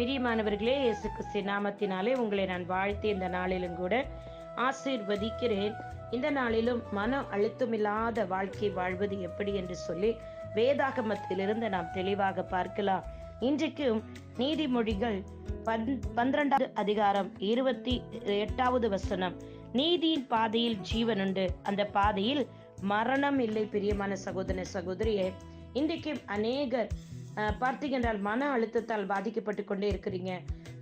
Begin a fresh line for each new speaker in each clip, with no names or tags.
பிரியமானவர்களே இயேசு கிறிஸ்து நாமத்தினாலே உங்களை நான் வாழ்த்தி இந்த நாளிலும் கூட ஆசீர்வதிக்கிறேன். இந்த நாளிலும் மன அழுத்தமில்லாத வாழ்க்கை வாழ்வது எப்படி என்று சொல்லி வேதாகமத்திலிருந்து நாம் தெளிவாக பார்க்கலாம். இன்றைக்கும் நீதிமொழிகள் பன் பன்னிரெண்டாவது அதிகாரம் இருபத்தி எட்டாவது வசனம். நீதியின் பாதையில் ஜீவன் உண்டு. அந்த பாதையில் மரணம் இல்லை பிரியமான சகோதர சகோதரியே. இன்றைக்கும் அநேகர் பார்த்தீங்கன்றால் மன அழுத்தத்தால் பாதிக்கப்பட்டு கொண்டே இருக்கிறீங்க.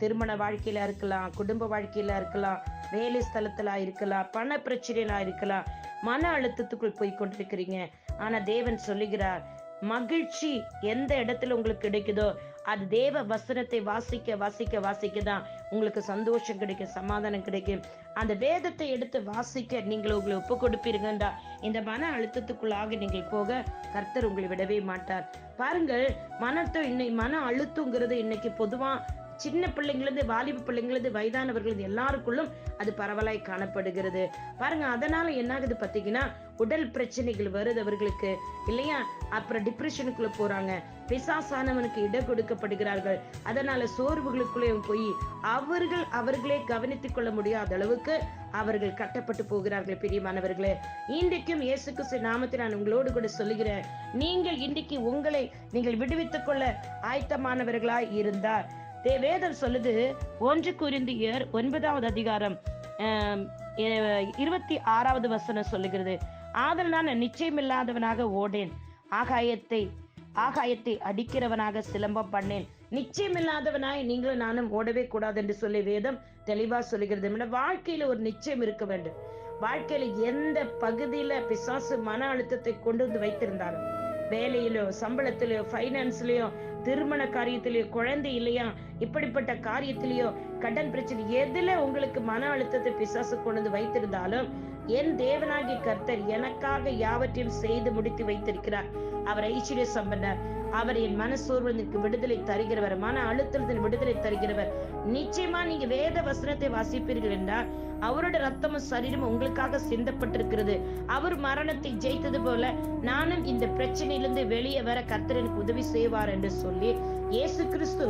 திருமண வாழ்க்கையில இருக்கலாம் குடும்ப வாழ்க்கையில இருக்கலாம் வேலை ஸ்தலத்துல இருக்கலாம் பண பிரச்சனையில இருக்கலாம் மன அழுத்தத்துக்குள் போய் கொண்டிருக்கிறீங்க. ஆனா தேவன் சொல்லுகிறார் மகிழ்ச்சி எந்த இடத்துல உங்களுக்கு கிடைக்குதோ அது தேவ வசனத்தை வாசிக்க வாசிக்க வாசிக்க தான் உங்களுக்கு சந்தோஷம் கிடைக்கும் சமாதானம் கிடைக்கும். அந்த வேதத்தை எடுத்து வாசிக்க நீங்கள் உங்களை ஒப்பு கொடுப்பீர்கள் இந்த மன அழுத்தத்துக்குள்ளாக நீங்கள் போக கர்த்தர் உங்களை விடவே மாட்டார். பாருங்கள் மனத்தை இன்னை மன அழுத்தங்கிறது இன்னைக்கு பொதுவாக சின்ன பிள்ளைங்களது வாலிப பிள்ளைங்களது வயதானவர்களது எல்லாருக்குள்ளும் அது பரவலாய் காணப்படுகிறது. பாருங்க அதனால என்ன ஆகுது பாத்தீங்கன்னா உடல் பிரச்சனைகள் வருது அவர்களுக்கு இல்லையா? அப்புறம் டிப்ரெஷனுக்குள்ள போறாங்க. பிசாசானவனுக்கு இட கொடுக்கப்படுகிறார்கள். அதனால சோர்வுகளுக்குள்ளேயும் போய் அவர்கள் அவர்களே கவனித்துக் கொள்ள முடியாத அளவுக்கு அவர்கள் கட்டப்பட்டு போகிறார்கள் பிரியமானவர்களே இன்றைக்கும் இயேசு கிறிஸ்து நாமத்தில் நான் உங்களோடு கூட சொல்லுகிறேன். நீங்கள் இன்றைக்கு உங்களை நீங்கள் விடுவித்துக் கொள்ள ஆயத்தமானவர்களாய் இருந்தார் வேதம் சொல்லுது ஒன்று குறிந்தியர் ஒன்பதாவது அதிகாரம் இருபத்தி ஆறாவது வசனம் சொல்லுகிறது. ஆதல் நான் நிச்சயமில்லாதவனாக ஓடேன். ஆகாயத்தை ஆகாயத்தை அடிக்கிறவனாக சிலம்பம் பண்ணேன். நிச்சயமில்லாதவனாய் நீங்களும் நானும் ஓடவே கூடாது என்று சொல்லி வேதம் தெளிவா சொல்லுகிறது. வாழ்க்கையில ஒரு நிச்சயம் இருக்க வேண்டும். வாழ்க்கையில எந்த பகுதியில பிசாசு மன அழுத்தத்தை கொண்டு வந்து வைத்திருந்தாலும் வேலையிலோ சம்பளத்திலோ ஃபைனான்ஸ்லயோ திருமண காரியத்திலேயோ குழந்தை இல்லையா? இப்படிப்பட்ட காரியத்திலேயோ கடன் பிரச்சனை எதுல உங்களுக்கு மன அழுத்தத்தை பிசாசு கொண்டு வந்து வைத்திருந்தாலும் என் தேவனாகிய கர்த்தர் எனக்காக யாவற்றையும் செய்து முடித்து வைத்திருக்கிறார். அவர் ஐஸ்வர்ய சம்பந்தர். அவர் என் மனசோர்வனுக்கு விடுதலை தருகிறவர் மன அழுத்தத்தின் விடுதலை தருகிறவர். நிச்சயமா நீங்க வேத வசனத்தை வாசிப்பீர்கள் என்றால் அவரோட ரத்தமும் சரீரமும் உங்களுக்காக சிந்தப்பட்டிருக்கிறது. அவர் மரணத்தை ஜெயித்தது போல நானும் இந்த பிரச்சனையிலிருந்து வெளியே வர கர்த்தர் எனக்கு உதவி செய்வார் என்று சொல்லி இயேசு கிறிஸ்து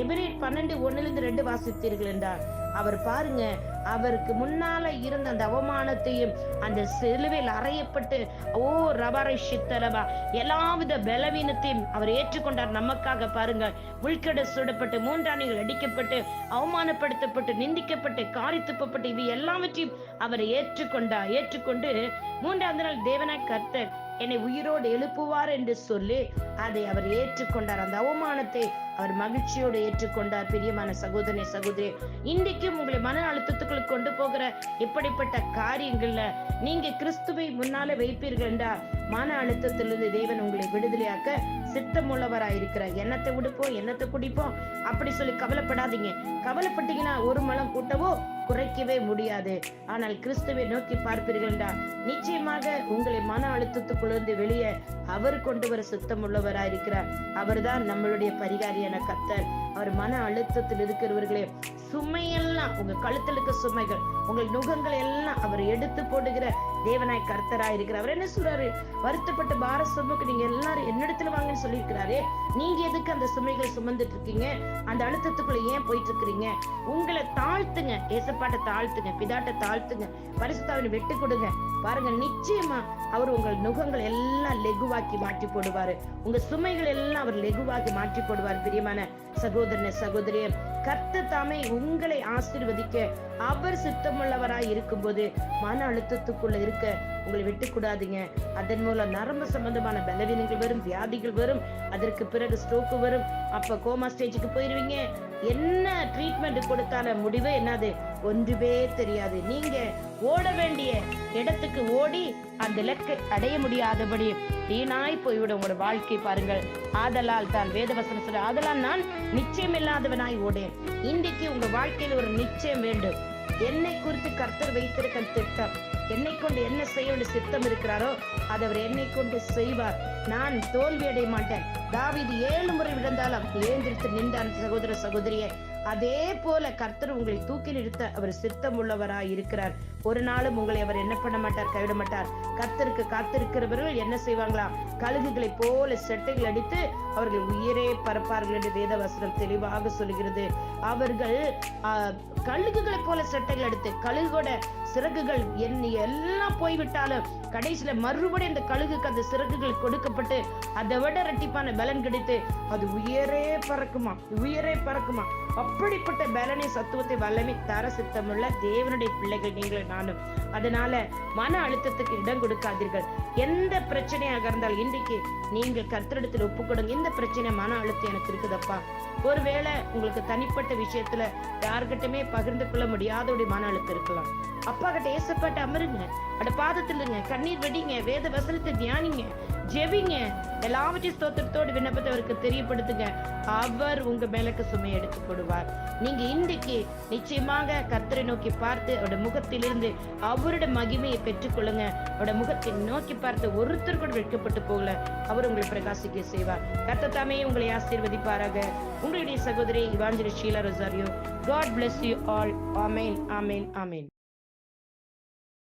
எபிரேட் பன்னெண்டு ஒண்ணுல ரெண்டு வாசித்தீர்கள் என்றார். அவர் பாருங்க அவருக்கு முன்னால இருந்த அந்த அவமானத்தையும் அந்த சிலுவையில் அறையப்பட்டு ஓ ரபரை சித்தரபா எல்லாவித பலவீனத்தையும் அவர் ஏற்றுக்கொண்டார் நமக்காக பாருங்க உள்கட சுடப்பட்டு மூன்றாணிகள் அடிக்கப்பட்டு அவமானப்படுத்தப்பட்டு நிந்திக்கப்பட்டு காரி துப்பப்பட்டு இவை எல்லாவற்றையும் அவர் ஏற்றுக்கொண்டார் ஏற்றுக்கொண்டு மூன்றாவது நாள் தேவன கர்த்தர் என்னை உயிரோடு எழுப்புவார் என்று சொல்லி அதை அவர் ஏற்றுக்கொண்டார். அந்த அவமானத்தை அவர் மகிழ்ச்சியோடு ஏற்றுக்கொண்டார். பிரியமான சகோதரனை சகோதரி இன்றைக்கும் உங்களை மன அழுத்தத்துக்குள் கொண்டு போகிற இப்படிப்பட்ட காரியங்கள்ல நீங்க கிறிஸ்துவை முன்னால வைப்பீர்கள் என்றால் மன அழுத்தத்திலிருந்து தேவன் உங்களை விடுதலையாக்க சித்தம் எண்ணத்தை விடுப்போம் எண்ணத்தை குடிப்போம் அப்படி சொல்லி கவலைப்படாதீங்க. கவலைப்பட்டீங்கன்னா ஒரு மலம் கூட்டவோ குறைக்கவே முடியாது. ஆனால் கிறிஸ்துவை நோக்கி பார்ப்பீர்கள்டா. நிச்சயமாக உங்களை மன அழுத்தத்துக்குள்ளிருந்து வெளியே அவர் கொண்டு வர சுத்தம் உள்ளவராயிருக்கிறார் அவர்தான் நம்மளுடைய பரிகாரியான கத்தர். அவர் மன அழுத்தத்தில் இருக்கிறவர்களே சுமையெல்லாம் உங்க கழுத்தில் இருக்க சுமைகள் உங்கள் நுகங்கள் எல்லாம் அவர் எடுத்து போடுகிற தேவனாய் கர்த்தராய் இருக்கிறார் அவர் என்ன சொல்றாரு? வருத்தப்பட்ட பார சுமைக்கு நீங்க எல்லாரும் என்னிடத்துல வாங்கன்னு சொல்லியிருக்கிறாரே. நீங்க எதுக்கு அந்த சுமைகள் சுமந்துட்டு இருக்கீங்க அந்த அழுத்தத்துக்குள்ள ஏன் போயிட்டு இருக்கிறீங்க உங்களை தாழ்த்துங்க. ஏசப்பாட்ட தாழ்த்துங்க. பிதாட்ட தாழ்த்துங்க. பரிசுத்தாவின் வெட்டு கொடுங்க. பாருங்க நிச்சயமா அவர் உங்கள் நுகங்கள் எல்லாம் லெகுவாக்கி மாற்றி போடுவாரு. உங்க சுமைகள் எல்லாம் அவர் லெகுவாக்கி மாற்றி போடுவார் பிரியமான சகோதரன சகோதரியே. கர்த்த தாமே உங்களை ஆசீர்வதிக்க அவர் சித்தமுள்ளவராய் இருக்கும்போது மன அழுத்தத்துக்குள்ள இருக்க உங்களை விட்டுக்கூடாதீங்க அதன் மூலம் நரம்பு சம்பந்தமான பலவீனங்கள் வரும் வியாதிகள் வரும் அதற்கு பிறகு ஸ்ட்ரோக்கு வரும். அப்ப கோமா ஸ்டேஜுக்கு போயிருவீங்க. என்ன ட்ரீட்மெண்ட் கொடுத்தாலும் முடிவே என்னது? ஒன்றுமே தெரியாது. நீங்க ஓட வேண்டிய இடத்துக்கு ஓடி அந்த இலக்கை அடைய முடியாதபடி வீணாய் போய்விடும் உங்களோட வாழ்க்கை பாருங்கள். ஆதலால் தான் வேதவசனம் சொல்ற ஆதலால் நான் நிச்சயம் இல்லாதவனாய் ஓடேன். இன்றைக்கு உங்க வாழ்க்கையில் ஒரு நிச்சயம் வேண்டும். என்னை குறித்து கர்த்தர் வைத்திருக்க திட்டம் என்னை கொண்டு என்ன செய்ய வேண்டிய சித்தம் இருக்கிறாரோ அதை அவர் என்னை கொண்டு செய்வார். நான் தோல்வி அடைய மாட்டேன். தாவிது ஏழு முறை விழுந்தாலும் ஏந்திரித்து நின்றான் சகோதர சகோதரிய. அதே போல கர்த்தர் உங்களை தூக்கி நிறுத்த அவர் சித்தம் உள்ளவராய் இருக்கிறார். ஒரு நாளும் உங்களை அவர் என்ன பண்ண மாட்டார் கைவிட மாட்டார். கர்த்தருக்கு காத்திருக்கிறவர்கள் என்ன செய்வாங்களாம் கழுகுகளை போல செட்டைகள் அடித்து அவர்கள் உயிரே பரப்பார்கள் என்று வேதவசனம் தெளிவாக சொல்கிறது அவர்கள் கழுகுகளை போல சட்டைகள் எடுத்து கழுகோட சிறகுகள் என் எல்லாம் போய்விட்டாலும் கடைசியில மறுபடியும் அந்த கழுகுக்கு அந்த சிறகுகள் கொடுக்கப்பட்டு அதை விட ரெட்டிப்பான பலன் கிடைத்து அது உயரே பறக்குமா? உயரே பறக்குமா? அப்படிப்பட்ட பலனை சத்துவத்தை வல்லமை தர சித்தமுள்ள தேவனுடைய பிள்ளைகள் நீங்களும் நானும். அதனால மன அழுத்தத்துக்கு இடம் கொடுக்காதீர்கள். எந்த பிரச்சனையாக இருந்தால் இன்றைக்கு நீங்கள் கர்த்தரிடத்தில் ஒப்பு கொடுங்க இந்த பிரச்சனை மன அழுத்தம் எனக்கு இருக்குதப்பா. ஒருவேளை உங்களுக்கு தனிப்பட்ட விஷயத்துல யார்கிட்டயுமே பகிர்ந்து கொள்ள முடியாத ஒரு மன அழுத்தம் இருக்கலாம். அப்பா கிட்ட ஏசப்பட்டு அமருங்க. அட பாதத்தில் கண்ணீர் வெடிங்க. வேத வசனத்தை தியானிங்க. ஜெபிங்க. எல்லாவற்றையும் ஸ்தோத்திரத்தோடு விண்ணப்பத்தை அவருக்கு தெரியப்படுத்துங்க. அவர் உங்க மேலக்கு சுமை எடுத்து போடுவார் நீங்க இன்றைக்கு நிச்சயமாக கர்த்தரை நோக்கி பார்த்து அவருடைய முகத்திலிருந்து அவருடைய மகிமையை பெற்றுக்கொள்ளுங்க. அவருடைய முகத்தை நோக்கி பார்த்து ஒருத்தர் கூட வெட்கப்பட்டு போகல. அவர் உங்களை பிரகாசிக்க செய்வார். கர்த்த தாமே உங்களை ஆசீர்வதிப்பாராக. உங்களுடைய சகோதரி Evanjali Sheela Rosario. God bless you all amen amen amen